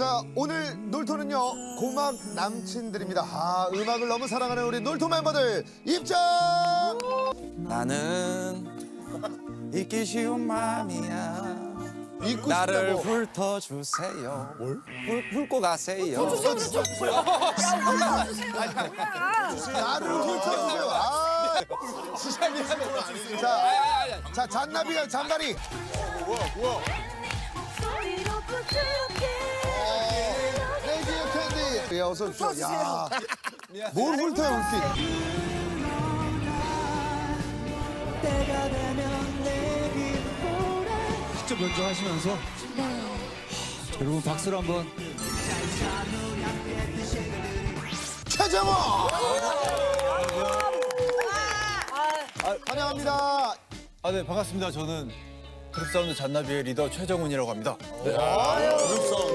자, 오늘 놀토는요, 고막 남친들입니다. 아, 음악을 너무 사랑하는 우리 놀토 멤버들 입장! 나는 잊기 쉬운 마음이야. 잊고 나를 싶다고. 훑어주세요. 훑, 훑고 가세요. 나를 훑어주세요. 아, 자, 자, 잔나비가 잔다리. 소리로 예, 어서 오십시오. 야, 뭘 훑어요, 훑기. 직접 연주하시면서? 여러분 박수로 한번. 최정호! 환영합니다. 아 네 반갑습니다. 저는 그룹 사운드 잔나비의 리더 최정훈이라고 합니다